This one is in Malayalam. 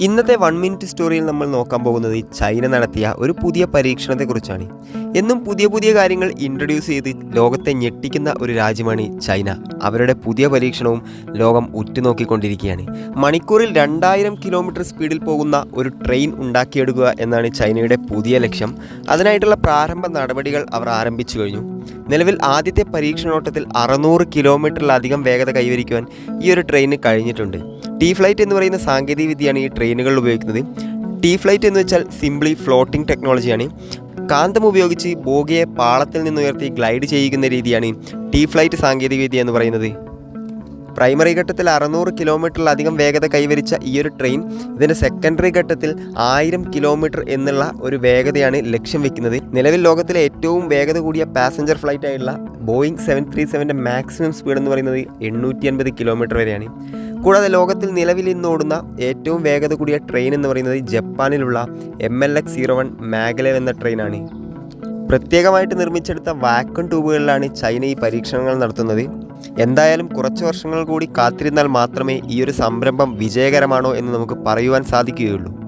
ഇന്നത്തെ വൺ മിനിറ്റ് സ്റ്റോറിയിൽ നമ്മൾ നോക്കാൻ പോകുന്നത് ചൈന നടത്തിയ ഒരു പുതിയ പരീക്ഷണത്തെക്കുറിച്ചാണ്. എന്നും പുതിയ പുതിയ കാര്യങ്ങൾ ഇൻട്രൊഡ്യൂസ് ചെയ്ത് ലോകത്തെ ഞെട്ടിക്കുന്ന ഒരു രാജ്യമാണ് ചൈന. അവരുടെ പുതിയ പരീക്ഷണവും ലോകം ഉറ്റുനോക്കിക്കൊണ്ടിരിക്കുകയാണ്. മണിക്കൂറിൽ രണ്ടായിരം കിലോമീറ്റർ സ്പീഡിൽ പോകുന്ന ഒരു ട്രെയിൻ ഉണ്ടാക്കിയെടുക്കുക എന്നാണ് ചൈനയുടെ പുതിയ ലക്ഷ്യം. അതിനായിട്ടുള്ള പ്രാരംഭ നടപടികൾ അവർ ആരംഭിച്ചു കഴിഞ്ഞു. നിലവിൽ ആദ്യത്തെ പരീക്ഷണോട്ടത്തിൽ അറുന്നൂറ് കിലോമീറ്ററിലധികം വേഗത കൈവരിക്കുവാൻ ഈ ഒരു ട്രെയിന് കഴിഞ്ഞിട്ടുണ്ട്. ടി ഫ്ലൈറ്റ് എന്ന് പറയുന്ന സാങ്കേതിക വിദ്യയാണ് ഈ ട്രെയിനുകളിൽ ഉപയോഗിക്കുന്നത്. ടി ഫ്ലൈറ്റ് എന്ന് വെച്ചാൽ സിംപ്ലി ഫ്ലോട്ടിംഗ് ടെക്നോളജിയാണ് കാന്തം ഉപയോഗിച്ച് ബോഗിയെ പാളത്തിൽ നിന്ന് ഉയർത്തി ഗ്ലൈഡ് ചെയ്യുന്ന രീതിയാണ് ടി ഫ്ലൈറ്റ് സാങ്കേതിക വിദ്യ എന്ന് പറയുന്നത്. പ്രൈമറി ഘട്ടത്തിൽ അറുന്നൂറ് കിലോമീറ്ററിലധികം വേഗത കൈവരിച്ച ഈ ഒരു ട്രെയിൻ ഇതിന്റെ സെക്കൻഡറി ഘട്ടത്തിൽ ആയിരം കിലോമീറ്റർ എന്നുള്ള ഒരു വേഗതയാണ് ലക്ഷ്യം വെക്കുന്നത്. നിലവിൽ ലോകത്തിലെ ഏറ്റവും വേഗത കൂടിയ പാസഞ്ചർ ഫ്ലൈറ്റ് ആയിട്ടുള്ള ബോയിങ് സെവൻ ത്രീ സെവന്റെ മാക്സിമം സ്പീഡ് എന്ന് പറയുന്നത് എണ്ണൂറ്റി അൻപത് കിലോമീറ്റർ വരെയാണ്. കൂടാതെ ലോകത്തിൽ നിലവിൽ ഇന്ന് ഓടുന്ന ഏറ്റവും വേഗത കൂടിയ ട്രെയിൻ എന്ന് പറയുന്നത് ജപ്പാനിലുള്ള M L X zero one maglev എന്ന ട്രെയിനാണ് പ്രത്യേകമായിട്ട് നിർമ്മിച്ചെടുത്ത വാക്വം ട്യൂബുകളിലാണ് ചൈന ഈ പരീക്ഷണങ്ങൾ നടത്തുന്നത്. എന്തായാലും കുറച്ച് വർഷങ്ങൾ കൂടി കാത്തിരുന്നാൽ മാത്രമേ ഈ ഒരു സംരംഭം വിജയകരമാണോ എന്ന് നമുക്ക് പറയുവാൻ സാധിക്കുകയുള്ളൂ.